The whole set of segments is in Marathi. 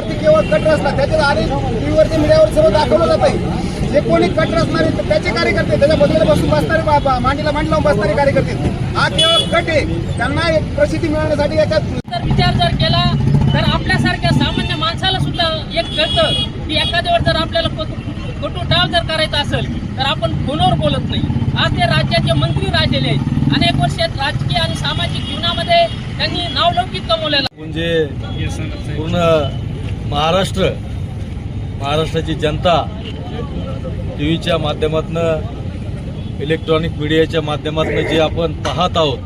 मीडियावरती केवळ कट रचला त्याच्यात आणि टीव्हीवरती मीडियावर सर्व दाखवलं जात आहे. जे कोणी कट रचणारे त्याचे कार्यकर्ते त्याच्या बदल्याला बसून बसणारे मांडीला मांडी लावून बसणारे कार्यकर्ते. हा केवळ कट आहे. त्यांना एक प्रसिद्धी मिळवण्यासाठी याच्यात जर विचार जर केला तर आपल्यासारख्या सामान्य माणसाला सुद्धा एक कळतं की एखाद्यावर जर आपल्याला खोटू डाव जर करायचा असेल तर आपण फोनवर बोलत नाही. आज ते राज्याचे मंत्री राहिलेले आहेत. अनेक वर्ष राजकीय आणि सामाजिक जीवनामध्ये त्यांनी नावलौकिक कमवलेलं म्हणजे पूर्ण महाराष्ट्र महाराष्ट्राची जनता टी व्हीच्या माध्यमातून इलेक्ट्रॉनिक मीडियाच्या माध्यमातून जे आपण पाहत आहोत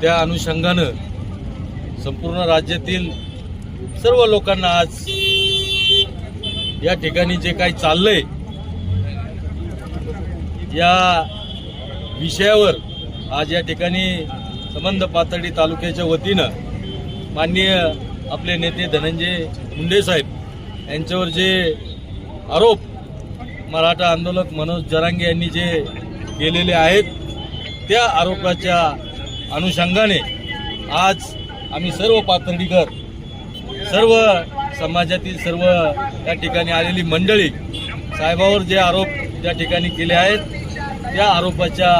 त्या अनुषंगानं संपूर्ण राज्यातील सर्व लोकांना आज या ठिकाणी जे काही चाललंय या विषयावर आज या ठिकाणी संबंध पातळी तालुक्याच्या वतीनं माननीय आपले नेते धनंजय मुंडे साहेब यांच्यावर जे आरोप मराठा आंदोलक मनोज जरांगे यांनी जे केलेले आहेत त्या आरोपाच्या अनुषंगाने आज आम्ही सर्व पातळीकर सर्व समाजातील सर्व त्या ठिकाणी आलेली मंडळी साहेबावर जे आरोप त्या ठिकाणी केले आहेत त्या आरोपाच्या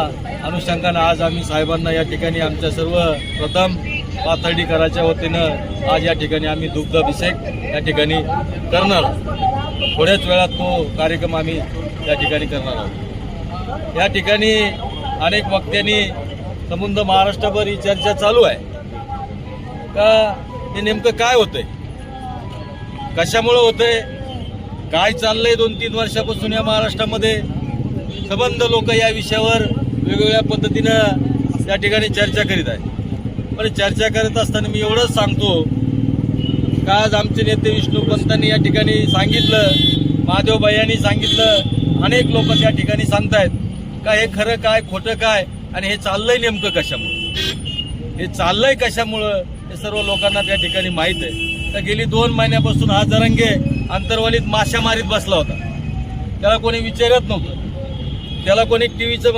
अनुषंगानं आज आम्ही साहेबांना या ठिकाणी आमच्या सर्व प्रथम पाथर्डीकराच्या वतीनं आज या ठिकाणी आम्ही दुग्धाभिषेक या ठिकाणी करणार. आहोत. थोड्याच वेळात तो कार्यक्रम आम्ही या ठिकाणी करणार आहोत. या ठिकाणी अनेक वक्त्यांनी संबंध महाराष्ट्रभर ही चर्चा चालू आहे. का हे नेमकं काय होतंय? कशामुळं होतंय? काय चाललंय दोन तीन वर्षापासून या महाराष्ट्रामध्ये? संबंध लोक या विषयावर वेगवेगळ्या पद्धतीनं या ठिकाणी चर्चा करीत आहेत. पण चर्चा करत असताना मी एवढंच सांगतो. का आज आमचे नेते विष्णू पंतांनी या ठिकाणी सांगितलं महादेव यांनी सांगितलं अनेक लोक त्या ठिकाणी सांगतायत. का हे खरं काय खोटं काय आणि हे चाललंय नेमकं कशामुळं? हे चाललंय कशामुळं? हे सर्व लोकांना त्या ठिकाणी माहीत आहे. तर गेली दोन महिन्यापासून हा जरंगे अंतर्वालीत माशा मारीत बसला होता. त्याला कोणी विचारत नव्हतं. त्याला कोणी टीव्हीचं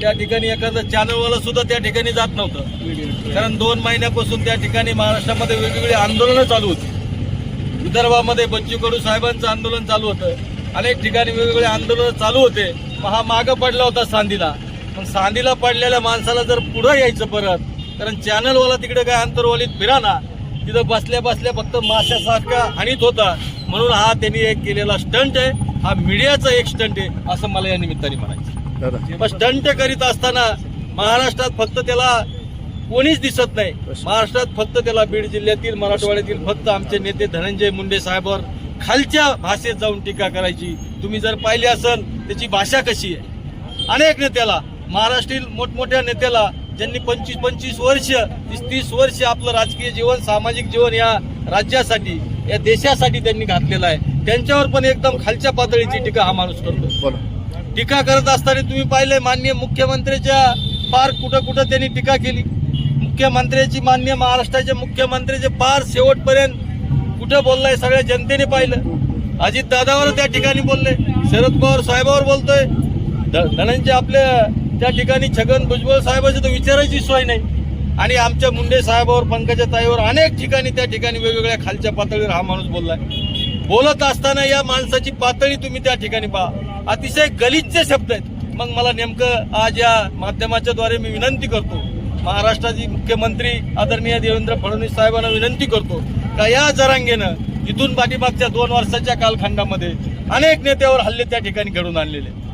त्या ठिकाणी एखादं चॅनलवाला सुद्धा त्या ठिकाणी जात नव्हतं. कारण दोन महिन्यापासून त्या ठिकाणी महाराष्ट्रामध्ये वेगवेगळी आंदोलनं चालू होती. विदर्भामध्ये बच्चू कडू साहेबांचं आंदोलन चालू होतं. अनेक ठिकाणी वेगवेगळे आंदोलनं चालू होते. मग हा मागं पडला होता सांदीला. पण सांदीला पडलेल्या माणसाला जर पुढं यायचं परत कारण चॅनलवाला तिकडे काय अंतरवालीत फिराना तिथं बसल्या बसल्या फक्त माशासारखा हानीत होता. म्हणून हा त्यांनी एक केलेला स्टंट आहे. हा मीडियाचा एक स्टंट आहे असं मला या निमित्ताने म्हणायचं स्टंट करीत असताना महाराष्ट्रात फक्त त्याला कोणीच दिसत नाही. महाराष्ट्रात फक्त त्याला बीड जिल्ह्यातील मराठवाड्यातील फक्त आमचे नेते धनंजय मुंडे साहेबांवर खालच्या भाषेत जाऊन टीका करायची. तुम्ही जर पाहिली असेल त्याची भाषा कशी आहे? अनेक नेत्याला महाराष्ट्रील मोठमोठ्या नेत्याला ज्यांनी पंचवीस पंचवीस वर्ष तीस तीस वर्ष आपलं राजकीय जीवन सामाजिक जीवन या राज्यासाठी या देशासाठी त्यांनी घातलेलं आहे. त्यांच्यावर पण एकदम खालच्या पातळीची टीका हा माणूस करतो टीका करत असताना तुम्ही पाहिले माननीय मुख्यमंत्र्याच्या फार कुठं कुठं त्यांनी टीका केली. मुख्यमंत्र्याची मान्य महाराष्ट्राचे मुख्यमंत्र्याचे फार शेवटपर्यंत कुठं बोललाय सगळ्या जनतेने पाहिलं. अजित दादावर त्या ठिकाणी बोलले शरद पवार साहेबावर बोलतोय. धनंजय आपल्या त्या ठिकाणी छगन भुजबळ साहेबाची तर विचारायची सोय नाही. आणि आमच्या मुंडे साहेबावर पंकजा ताईवर अनेक ठिकाणी त्या ठिकाणी वेगवेगळ्या खालच्या पातळीवर हा माणूस बोललाय. बोलत असताना या माणसाची पातळी तुम्ही त्या ठिकाणी पहा. अतिशय गलितचे शब्द आहेत. मग मला नेमकं आज या माध्यमाच्या द्वारे मी विनंती करतो. महाराष्ट्राचे मुख्यमंत्री आदरणीय देवेंद्र फडणवीस साहेबांना विनंती करतो का या जरांगेनं इथून पाठीमागच्या दोन वर्षाच्या कालखंडामध्ये अनेक नेत्यावर हल्ले त्या ठिकाणी घडून आणलेले आहेत.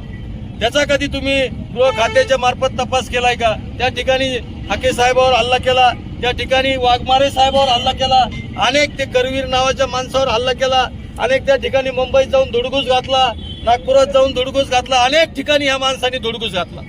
त्याचा कधी तुम्ही गृह खात्याच्या मार्फत तपास केलाय का? त्या ठिकाणी हाके साहेबावर हल्ला केला त्या ठिकाणी वाघमारे साहेबावर हल्ला केला अनेक ते करवीर नावाच्या माणसावर हल्ला केला अनेक त्या ठिकाणी मुंबईत जाऊन धुडगूस घातला नागपुरात जाऊन धुडगूस घातला अनेक ठिकाणी ह्या माणसांनी धुडगूस घातला.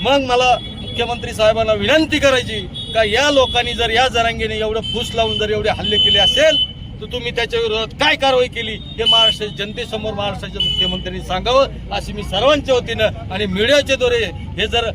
मग मला मुख्यमंत्री साहेबांना विनंती करायची का या लोकांनी जर या जरांगीने एवढं फूस लावून जर एवढे हल्ले केले असेल तर तुम्ही त्याच्या विरोधात काय कारवाई केली हे महाराष्ट्राच्या जनतेसमोर महाराष्ट्राच्या मुख्यमंत्र्यांनी सांगावं अशी मी सर्वांच्या वतीनं आणि मीडियाच्या द्वारे हे जर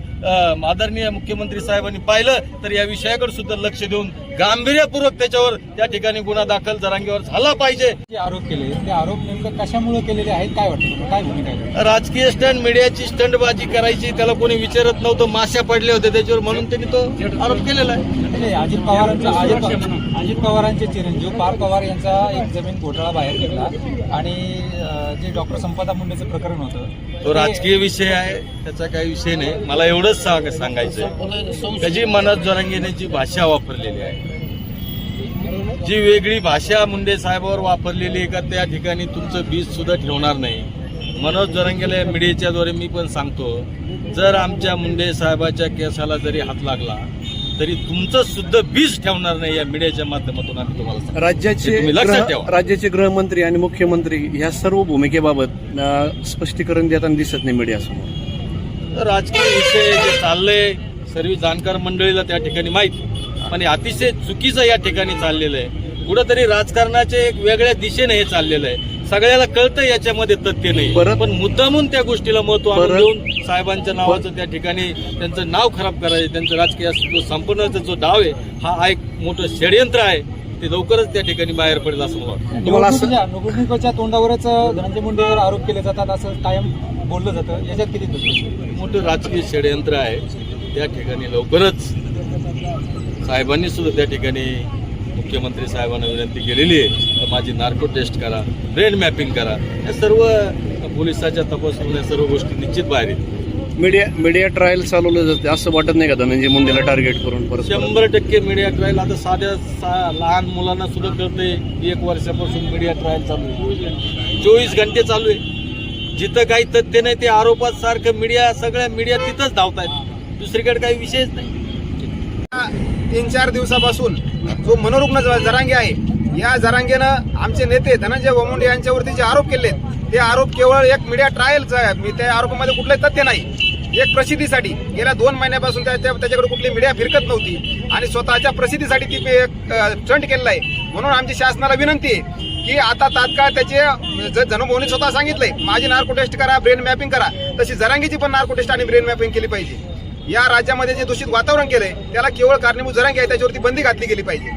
आदरणीय मुख्यमंत्री साहेबांनी पाहिलं तर या विषयाकडे सुद्धा लक्ष देऊन गांभीर्यपूर्वक त्याच्यावर त्या ठिकाणी गुन्हा दाखल जरांगीवर झाला पाहिजे. जे आरोप केले ते आरोप नेमकं कशामुळे केलेले आहेत? काय वाटतं? काय भूमिका आहे? राजकीय स्टंट मीडियाची स्टंटबाजी करायची त्याला कोणी विचारत नव्हतं माश्या पडले होते त्याच्यावर म्हणून त्यांनी तो आरोप केलेला आहे. म्हणजे अजित पवारांचा अजित अजित पवारांचे चिरंजीव पार्थ पवार यांचा एक जमीन घोटाळा बाहेर निघला आणि अं, जे डॉक्टर संपदा मुंडेचं प्रकरण होतं तो राजकीय विषय आहे त्याचा काही विषय नाही. मला एवढंच सांग सांगायचं त्याची मनोज जरांगेने जी भाषा वापरलेली आहे. जी वेगळी भाषा मुंडे साहेबावर वापरलेली आहे का त्या ठिकाणी तुमचं बीज सुद्धा ठेवणार नाही. मनोज जरांगेला मीडियाच्या द्वारे मी पण सांगतो जर आमच्या मुंडे साहेबाच्या केसाला जरी हात लागला तरी तुमचं सुद्धा बीज ठेवणार नाही या मीडियाच्या माध्यमातून आम्ही तुम्हाला. राज्याचे लक्षात ठेवा. राज्याचे गृहमंत्री आणि मुख्यमंत्री ह्या सर्व भूमिकेबाबत स्पष्टीकरण देताना दिसत नाही मीडियासमोर तर राजकीय विषय जे चाललंय सर्व जाणकार मंडळीला त्या ठिकाणी माहीत पण अतिशय चुकीचं या ठिकाणी चाललेलं आहे कुठंतरी राजकारणाच्या एक वेगळ्या दिशेने हे चाललेलं आहे सगळ्याला कळतं याच्यामध्ये तथ्य नाही. परत- पण मुद्दामून त्या गोष्टीला महत्त्व आणून देऊन साहेबांच्या नावाचं त्या ठिकाणी त्यांचं नाव खराब करायचं त्यांचं राजकीय अस्तित्व संपवण्याचा जो डाव आहे हा एक मोठं षडयंत्र आहे. ते लवकरच त्या ठिकाणी बाहेर पडेल असं मला वाटतं. तुम्हाला असं- निवडणुकीच्या तोंडावरच धनंजय मुंडेवर आरोप केले जातात असं कायम बोललं जातं याच्यात किती? मोठं राजकीय षडयंत्र आहे. त्या ठिकाणी लवकरच साहेबांनी सुद्धा त्या ठिकाणी मुख्यमंत्री साहेबांना विनंती केलेली आहे तर माझी नार्को टेस्ट करा ब्रेन मॅपिंग करा. या सर्व पोलिसाच्या तपासून या सर्व गोष्टी निश्चित बाहेर येतील. मीडिया मीडिया ट्रायल चालवलं जाते असं वाटत नाही का धनंजय मुंडेला टार्गेट करून परत शंभर टक्के मीडिया ट्रायल आता साध्या सा लहान मुलांना सुद्धा कळतंय एक वर्षापासून मीडिया ट्रायल चालू आहे. चोवीस घंटे चालू आहे. जिथं काही तथ्य नाही ते आरोपात सारखं मीडिया सगळ्या मीडिया तिथंच धावतायत. दुसरीकडे काही विषयच नाही. तीन चार दिवसापासून जो मनोरुग्ण जरांगे आहे या जरांगेनं आमचे नेते धनंजय वमुंडे यांच्यावरती जे आरोप केले ते आरोप केवळ एक मीडिया ट्रायलचा आहे. मी त्या आरोपामध्ये कुठलंही तथ्य नाही. एक प्रसिद्धीसाठी गेल्या दोन महिन्यापासून त्याच्याकडे कुठली मीडिया फिरकत नव्हती. आणि स्वतःच्या प्रसिद्धीसाठी ती एक स्टंट केलेला आहे. म्हणून आमची शासनाला विनंती आहे की आता तात्काळ त्याचे जनभवनी स्वतः सांगितलंय माझी नार्को टेस्ट करा ब्रेन मॅपिंग करा. तशी जरांगीची पण नार्को टेस्ट आणि ब्रेन मॅपिंग केली पाहिजे. या राज्यामध्ये जे दूषित वातावरण केलंय त्याला केवळ कारणीभूत जरांगे आहे त्याच्यावरती बंदी घातली गेली पाहिजे.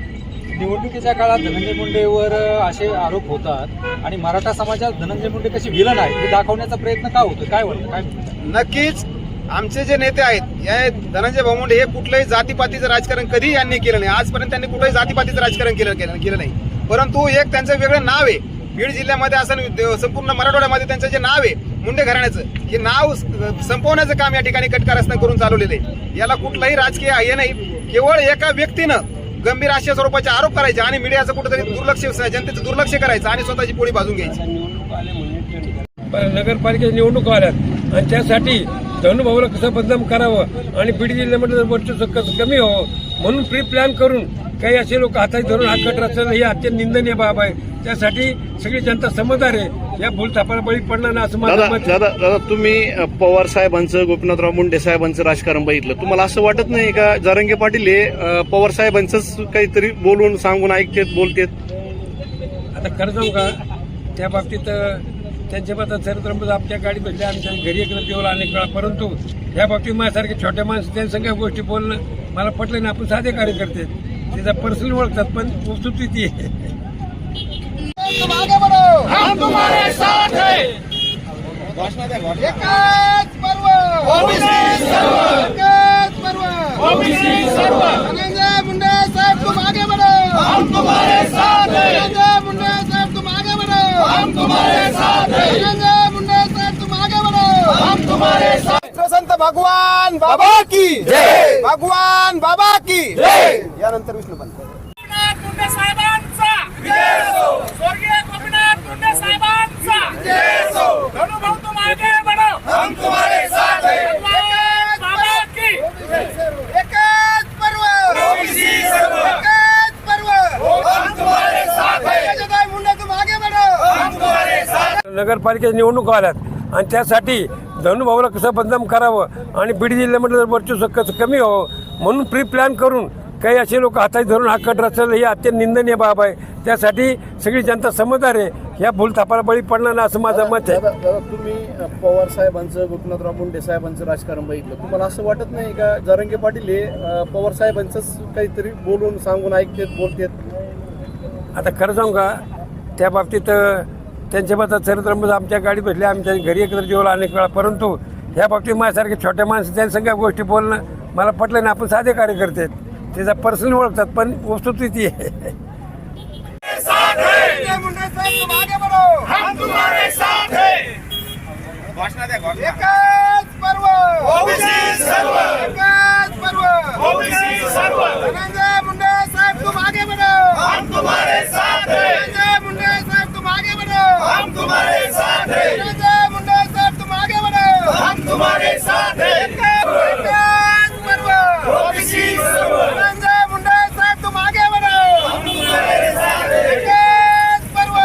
निवडणुकीच्या काळात धनंजय मुंडेवर असे आरोप होतात आणि मराठा समाजात धनंजय मुंडे कशी विलन आहे हे दाखवण्याचा प्रयत्न का होतो काय वाटतं? काय नक्कीच आमचे जे नेते आहेत या धनंजय भाऊमुंडे हे कुठलंही जातीपातीचं राजकारण कधी यांनी केलं नाही. आजपर्यंत त्यांनी कुठलंही जातीपातीचं राजकारण केलं केलं केलं नाही. परंतु एक त्यांचं वेगळं नाव आहे. बीड जिल्ह्यामध्ये असं संपूर्ण मराठवाड्यामध्ये त्यांचं जे नाव आहे मुंडे घराण्याचं. हे नाव संपवण्याचं काम या ठिकाणी कटकारस्थान करून चालवलेलं आहे. याला कुठलाही राजकीय हे नाही. केवळ एका व्यक्तीनं गंभीर अशा स्वरूपाचे आरोप करायचे आणि मीडियाचं कुठेतरी दुर्लक्ष जनतेचं दुर्लक्ष करायचं आणि स्वतःची पोळी बाजून घ्यायची. नगरपालिकेच्या निवडणुका आल्यात. आणि त्यासाठी धनुभाऊला कसं बदनाम करावं आणि बीड जिल्ह्यामध्ये जर वर्चस्व कसं कमी व्हावं म्हणून प्री प्लॅन करून काही असे लोक हाताने धरून हात कट रचणं ही अत्यंत निंदनीय बाब आहे. त्यासाठी सगळी जनता समजदार आहे. या भूलथापाला बळी पडणार नाही असं दादा माझं मत आहे. दादा दादा तुम्ही अ, पवार साहेबांचं गोपीनाथराव मुंडे साहेबांचं राजकारण बघितलं. तुम्हाला असं वाटत नाही का जरांगे पाटील हे अ, पवार साहेबांचंच काहीतरी बोलून सांगून ऐकतेत बोलतेत? आता खरं सांगू का त्या बाबतीत अं, त्यांच्या मतात चरित्र आपल्या गाडी बसल्या आमच्या घरी एकत्र जेवला अनेक वेळा. परंतु या बाबतीत माझ्यासारखे छोट्या माणसं त्यांच्या सगळ्या गोष्टी बोलणं मला पटलं नाही. आपण साधे कार्यकर्ते आहेत. त्याचा पर्सनल ओळखतात पण वस्तुस्थिती ती आहे. तुम आगे बढ़ो हम तुम्हारे साथ हैं एकच पर्व ओबीसी सर्व एकच पर्व ओबीसी सर्व धनंजय मुंडे साहब तुम आगे बढ़ो हम तुम्हारे साथ हैं धनंजय मुंडे साहब तुम आगे बढ़ो हम तुम्हारे साथ हैं धनंजय मुंडे साहब तुम आगे बढ़ो हम तुम्हारे साथ संत भगवान बाबा की जय. भगवान बाबा की जय. यानंतर विष्णू पंत साहेबांचा स्वर्गीय गोपीनाथ मुंडे साहेबांचा. धनुभाऊ तुम आगे बढ़ो. हम तुम्हारे साथ बाबा की. एकच पर्व. ओबीसी सर्व. एकच पर्व. हम तुम्हारे साथ हैं. जय मुंडे तुम आगे बढ़ो. हम तुम्हारे साथ नगरपालिकेच्या निवडणुका आल्यात आणि त्यासाठी धनुभाऊला कसं बदनाम करावं आणि बीड जिल्ह्यामध्ये जर वर्चस्व कसं कमी व्हावं म्हणून प्री प्लॅन करून काही असे लोक हाताने धरून हा कट रचलं ही अत्यंत निंदनीय बाब आहे. त्यासाठी सगळी जनता समजदार आहे. ह्या भूलथापाला बळी पडणार नाही असं माझं मत आहे. दादा दादा, तुम्ही अ, पवार साहेबांचं गोपीनाथराव मुंडे साहेबांचं राजकारण बघितलं. तुम्हाला असं वाटत नाही का जरंगे पाटील हे अ, पवार साहेबांचंच काहीतरी बोलून सांगून ऐकतेत बोलतेत? आता खरं सांगू का त्या बाबतीत अ, त्यांच्याबद्दल चरित्र आमच्या गाडी बसल्या आमच्या घरी एकत्र जेवला अनेक वेळा. परंतु ह्या बाबतीत माझ्यासारखे छोट्या माणसं त्यांच्या सगळ्या गोष्टी बोलणं मला पटलं नाही. आपण साधे कार्यकर्ते आहेत. त्याचा पर्सनल ओळखतात पण वस्तुस्थिती आहे. धनंजय तुम आगे बढ़ो हम तुम्हारे साथ हैं। एकच पर्व. ओबीसी सर्व. एकच पर्व. ओबीसी सर्व धनंजय मुंडे साहेब तुम आगे बढ़ो हम तुम्हारे साथ हैं धनंजय मुंडे साहेब तुम आगे बढ़ो हम तुम्हारे साथ हैं धनंजय मुंडे साहेब तुम आगे बढ़ो हम तुम्हारे साथ हैं एकच पर्व ओबीसी सर्व धनंजय मुंडे साहेब तुम आगे बढ़ो हम तुम्हारे साथ हैं एकच पर्व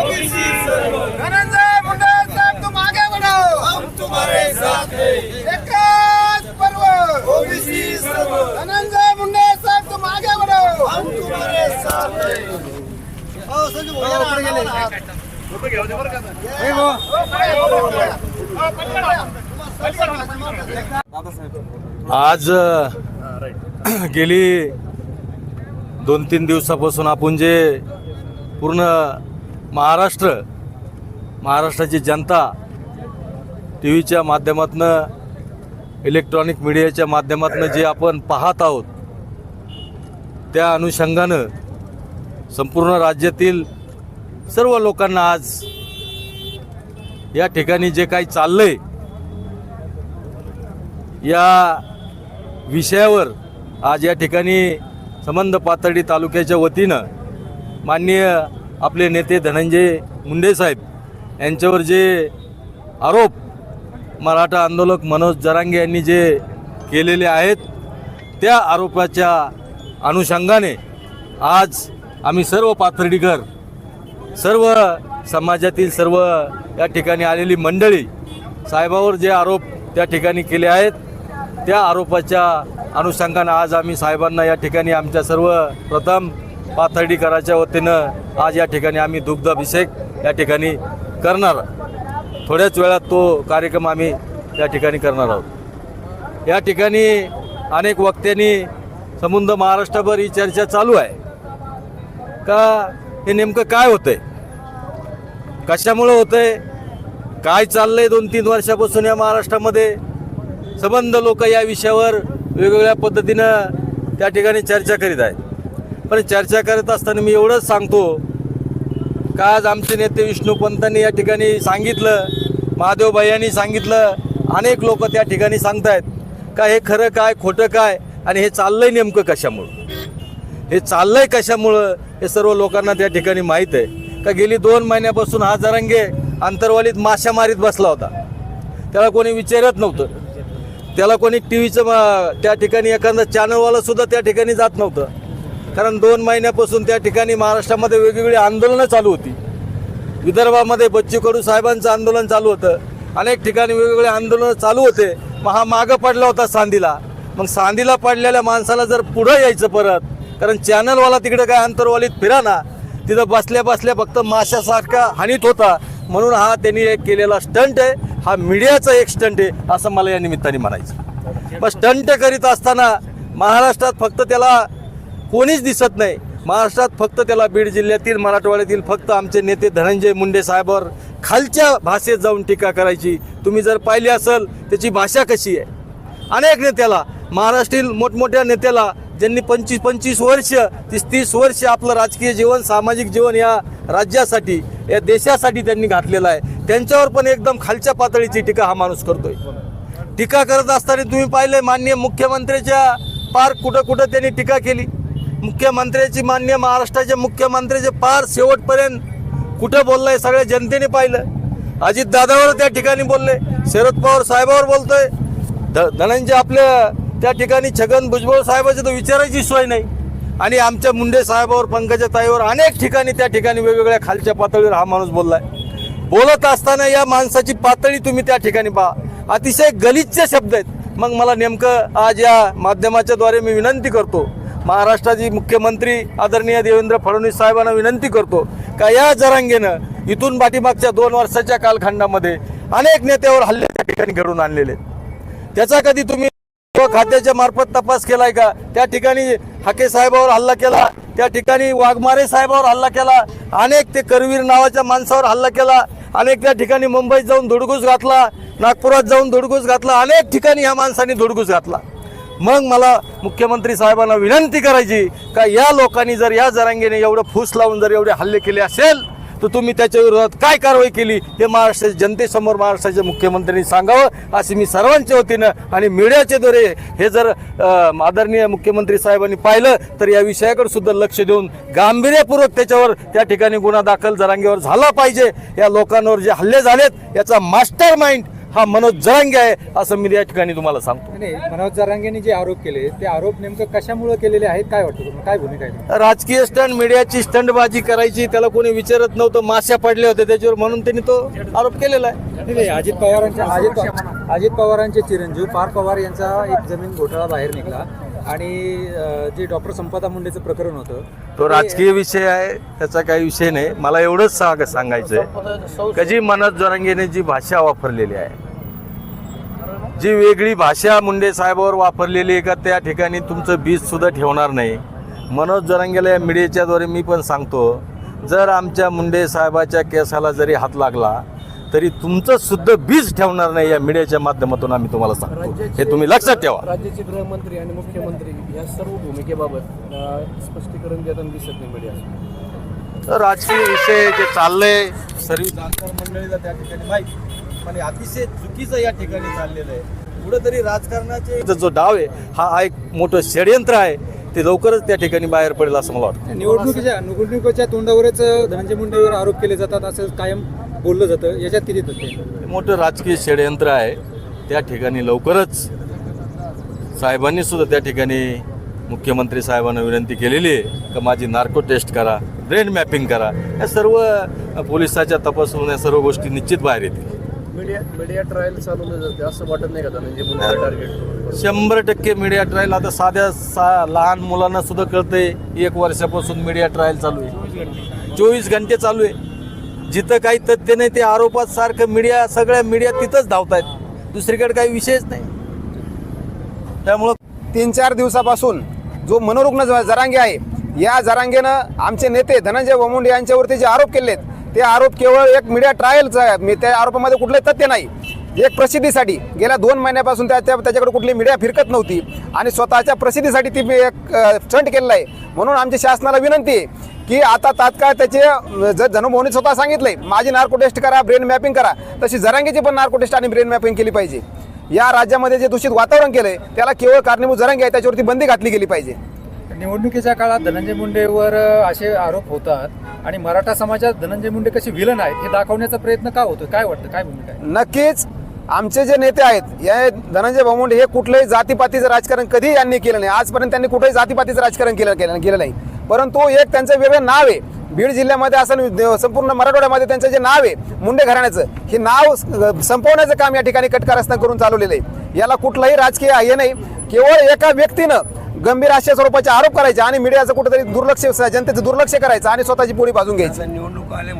ओबीसी सर्व धनंजय मुंडे साहेब तुम आगे बढ़ो हम तुम्हारे साथ हैं एकच पर्व ओबीसी सर्व धनंजय मुंडे साहेब तुम आगे बढ़ो हम तुम्हारे साथ हैं आज गेली दोन तीन दिवसापासून आपण जे पूर्ण महाराष्ट्र महाराष्ट्राची जनता टी व्हीच्या माध्यमातनं इलेक्ट्रॉनिक मीडियाच्या माध्यमातनं जे आपण पाहत आहोत त्या अनुषंगानं संपूर्ण राज्यातील सर्व लोकांना आज या ठिकाणी जे काही चाललंय या विषयावर आज या ठिकाणी संबंध पातळी तालुक्याच्या वतीनं माननीय आपले नेते धनंजय मुंडे साहेब यांच्यावर जे आरोप मराठा आंदोलक मनोज जरांगे यांनी जे केलेले आहेत त्या आरोपाच्या अनुषंगाने आज आम्ही सर्व पाथर्डीकर सर्व समाजातील सर्व या ठिकाणी आलेली मंडळी साहेबावर जे आरोप त्या ठिकाणी केले आहेत त्या आरोपाच्या अनुषंगानं आज आम्ही साहेबांना या ठिकाणी आमच्या सर्व प्रथम पाथर्डीकराच्या वतीनं आज या ठिकाणी आम्ही दुग्धाभिषेक या ठिकाणी करणार थोड्याच वेळात तो कार्यक्रम आम्ही या ठिकाणी करणार आहोत. या ठिकाणी अनेक वक्त्यांनी संबंध महाराष्ट्रभर ही चर्चा चालू आहे. का हे नेमकं काय होतंय? कशामुळं होतंय? काय चाललंय दोन तीन वर्षापासून या महाराष्ट्रामध्ये? संबंध लोक या विषयावर वेगवेगळ्या पद्धतीनं त्या ठिकाणी चर्चा करीत आहेत. पण चर्चा करत असताना मी एवढंच सांगतो का आज आमचे नेते विष्णू पंतांनी या ठिकाणी सांगितलं महादेव भैयांनी सांगितलं अनेक लोक त्या ठिकाणी सांगतायत का हे खरं काय खोटं काय आणि हे चाललंय नेमकं कशामुळं? हे चाललंय कशामुळं? हे सर्व लोकांना त्या ठिकाणी माहीत आहे. का गेली दोन महिन्यापासून हा जरांगे अंतरवालीत माशामारीत बसला होता. त्याला कोणी विचारत नव्हतं. त्याला कोणी टी व्हीचं त्या ठिकाणी एखादं चॅनलवाला सुद्धा त्या ठिकाणी जात नव्हतं. कारण दोन महिन्यापासून त्या ठिकाणी महाराष्ट्रामध्ये वेगवेगळी आंदोलनं चालू होती. विदर्भामध्ये बच्चू कडू साहेबांचं आंदोलन चालू होतं. अनेक ठिकाणी वेगवेगळे आंदोलनं चालू होते. मग हा मागं पडला होता सांदीला. मग सांदीला पडलेल्या माणसाला जर पुढं यायचं परत कारण चॅनलवाला तिकडे काय अंतरवालीत फिरा ना तिथं बसल्या बसल्या फक्त माशासारखा हानीत होता. म्हणून हा त्यांनी एक केलेला स्टंट आहे. हा मीडियाचा एक स्टंट आहे असं मला या निमित्ताने म्हणायचं मग स्टंट करीत असताना महाराष्ट्रात फक्त त्याला कोणीच दिसत नाही. महाराष्ट्रात फक्त त्याला बीड जिल्ह्यातील मराठवाड्यातील फक्त आमचे नेते धनंजय मुंडे साहेबावर खालच्या भाषेत जाऊन टीका करायची. तुम्ही जर पाहिली असेल त्याची भाषा कशी आहे? अनेक नेत्याला महाराष्ट्रील मोठमोठ्या नेत्याला ज्यांनी पंचवीस पंचवीस वर्ष तीस तीस वर्ष आपलं राजकीय जीवन सामाजिक जीवन या राज्यासाठी या देशासाठी त्यांनी घातलेलं आहे. त्यांच्यावर पण एकदम खालच्या पातळीची टीका हा माणूस करतोय. टीका करत असताना तुम्ही पाहिले माननीय मुख्यमंत्र्याच्या पार कुठं कुठं त्यांनी टीका केली. मुख्यमंत्र्याची मान्य महाराष्ट्राच्या मुख्यमंत्र्याचे पार शेवटपर्यंत कुठं बोललाय सगळ्या जनतेने पाहिलं. अजित दादावर त्या ठिकाणी बोलले शरद पवार साहेबावर बोलतोय. ध- धनंजय आपल्या त्या ठिकाणी छगन भुजबळ साहेबाची तर विचारायची सोय नाही. आणि आमच्या मुंडे साहेबावर पंकजा ताईवर अनेक ठिकाणी त्या ठिकाणी वेगवेगळ्या खालच्या पातळीवर हा माणूस बोललाय. बोलत असताना या माणसाची पातळी तुम्ही त्या ठिकाणी पहा. अतिशय गलिच्छ शब्द आहेत. मग मला नेमकं आज या माध्यमाच्या द्वारे मी विनंती करतो. महाराष्ट्राची मुख्यमंत्री आदरणीय देवेंद्र फडणवीस साहेबांना विनंती करतो का या जरांगेनं इथून पाठीमागच्या दोन वर्षाच्या कालखंडामध्ये अनेक नेत्यावर हल्ले त्या ठिकाणी घडून आणलेले आहेत. त्याचा कधी तुम्ही खात्याच्या मार्फत तपास केलाय का? त्या ठिकाणी हाके साहेबावर हल्ला केला त्या ठिकाणी वाघमारे साहेबावर हल्ला केला अनेक ते करवीर नावाच्या माणसावर हल्ला केला अनेक त्या ठिकाणी मुंबईत जाऊन धुडगूस घातला नागपुरात जाऊन धुडगूस घातला अनेक ठिकाणी ह्या माणसांनी धुडगूस घातला. मग मला मुख्यमंत्री साहेबांना विनंती करायची का या लोकांनी जर या जरांगीने एवढं फूस लावून जर एवढे हल्ले केले असेल तर तुम्ही त्याच्या विरोधात काय कारवाई केली हे महाराष्ट्राच्या जनतेसमोर महाराष्ट्राच्या मुख्यमंत्र्यांनी सांगावं असे मी सर्वांच्या वतीनं आणि मीडियाच्याद्वारे हे जर आदरणीय मुख्यमंत्री साहेबांनी पाहिलं तर या विषयाकडे सुद्धा लक्ष देऊन गांभीर्यपूर्वक त्याच्यावर त्या ठिकाणी गुन्हा दाखल जरांगेवर झाला पाहिजे. या लोकांवर जे हल्ले झालेत याचा मास्टर माइंड हा मनोज जरांगे आहे असं मी या ठिकाणी तुम्हाला सांगतो. नाही मनोज जरांगेंनी जे आरोप केले ते आरोप नेमकं कशामुळे केलेले आहेत काय वाटतं तुम्हाला? काय भूमिका आहे? राजकीय स्टंट मीडियाची स्टंटबाजी करायची त्याला कोणी विचारत नव्हतं माश्या पडल्या होत्या त्याच्यावर म्हणून त्यांनी तो आरोप केलेला आहे. नाही, नाही, अजित पवारांच्या अजित पव- अजित पवारांचे चिरंजीव पार पवार यांचा एक जमीन घोटाळा बाहेर निघला. आणि अं, जे डॉक्टर संपदा मुंडेचं प्रकरण होतं तो राजकीय विषय आहे त्याचा काही विषय नाही. मला एवढंच सांग सांगायचंय का जी मनोज जरांगेने जी भाषा वापरलेली आहे जी वेगळी भाषा मुंडे साहेबावर वापरलेली आहे का त्या ठिकाणी तुमचं बीज सुद्धा ठेवणार नाही. मनोज जरांगेला या मीडियाच्याद्वारे मी पण सांगतो जर आमच्या मुंडे साहेबाच्या केसाला जरी हात लागला तरी तुमचं सुद्धा बीज ठेवणार नाही या मीडियाच्या माध्यमातून आम्ही तुम्हाला सांगतो. हे तुम्ही लक्षात ठेवा. राज्याचे गृहमंत्री आणि मुख्यमंत्री या सर्व भूमिकेबाबत स्पष्टीकरण देताना दिसत नाही मीडिया. तर राजकीय विषय जे चाललंय सर्व आमदार मंडळीला त्या ठिकाणी माहिती. हे अतिशय चुकीचं या ठिकाणी चाललेलं आहे. कुठंतरी राजकारणाचे जो- जो डाव आहे हा एक मोठं षडयंत्र आहे. ते लवकरच त्या ठिकाणी बाहेर पडेल असं मला वाटतं. निवडणुकीच्या निवडणुकीच्या तोंडावरच धनंजय मुंडेवर आरोप केले जातात असं कायम बोललं जातं. याच्यात किती तथ्य? हे मोठं राजकीय षडयंत्र आहे. त्या ठिकाणी लवकरच साहेबांनी सुद्धा त्या ठिकाणी मुख्यमंत्री साहेबांना विनंती केलेली आहे का माझी नार्को टेस्ट करा ब्रेन मॅपिंग करा. या सर्व पोलिसाच्या तपासून या सर्व गोष्टी निश्चित बाहेर येतील. मीडिया मीडिया ट्रायल चालवलं जाते असं वाटत नाही का टार्गेट शंभर टक्के मीडिया ट्रायल आता साध्या सा लहान मुलांना सुद्धा कळतंय एक वर्षापासून मीडिया ट्रायल चालू आहे. चोवीस घंटे चालू आहे. जिथं काही तथ्य नाही ते आरोपात सारखं मीडिया सगळ्या मीडिया तिथंच धावतायत. दुसरीकडे काही विषयच नाही. त्यामुळं तीन चार दिवसापासून जो मनोरुग्ण जरांगे आहे या जरांगेनं आमचे नेते धनंजय वमुंडे यांच्यावरती जे आरोप केलेत ते आरोप केवळ एक मीडिया ट्रायलचा आहे मी त्या आरोपामध्ये कुठले तथ्य नाही. एक प्रसिद्धीसाठी गेल्या दोन महिन्यापासून त्या त्या- त्याच्याकडे कुठली मीडिया फिरकत नव्हती. आणि स्वतःच्या प्रसिद्धीसाठी ती एक स्टंट केलेला आहे. म्हणून आमच्या शासनाला विनंती आहे की आता तात्काळ त्याचे जर धनुभाऊनी स्वतः सांगितलंय माझी नार्को टेस्ट करा ब्रेन मॅपिंग करा. तशी जरांगीची पण नार्को टेस्ट आणि ब्रेन मॅपिंग केली पाहिजे. या राज्यामध्ये जे दूषित वातावरण केलंय त्याला केवळ कारणीभूत जरांगी आहे त्याच्यावरती बंदी घातली गेली पाहिजे. निवडणुकीच्या काळात धनंजय मुंडेवर असे आरोप होतात. आणि मराठा समाजात धनंजय मुंडे कसे विलन आहेत हे दाखवण्याचा प्रयत्न का होतो काय वाटतं? काय भूमिका आहे? नक्कीच आमचे जे नेते आहेत या धनंजय भाऊमुंडे हे कुठलंही जातीपातीचं राजकारण कधी यांनी केलं नाही. आजपर्यंत त्यांनी कुठेही जातीपातीचं राजकारण केलं केलं केलं नाही. परंतु एक त्यांचं वेगळं नाव आहे. बीड जिल्ह्यामध्ये असं संपूर्ण मराठवाड्यामध्ये त्यांचं जे नाव आहे मुंडे घराण्याचं हे नाव संपवण्याचं काम या ठिकाणी कटकारस्थान करून चालवलेलं आहे. याला कुठलंही राजकीय हे नाही. केवळ एका व्यक्तीनं गंभीर अशा स्वरूपाचे आरोप करायचे आणि मीडियाचं कुठेतरी दुर्लक्ष जनतेचं दुर्लक्ष करायचं आणि स्वतःची पोळी भाजून घ्यायची.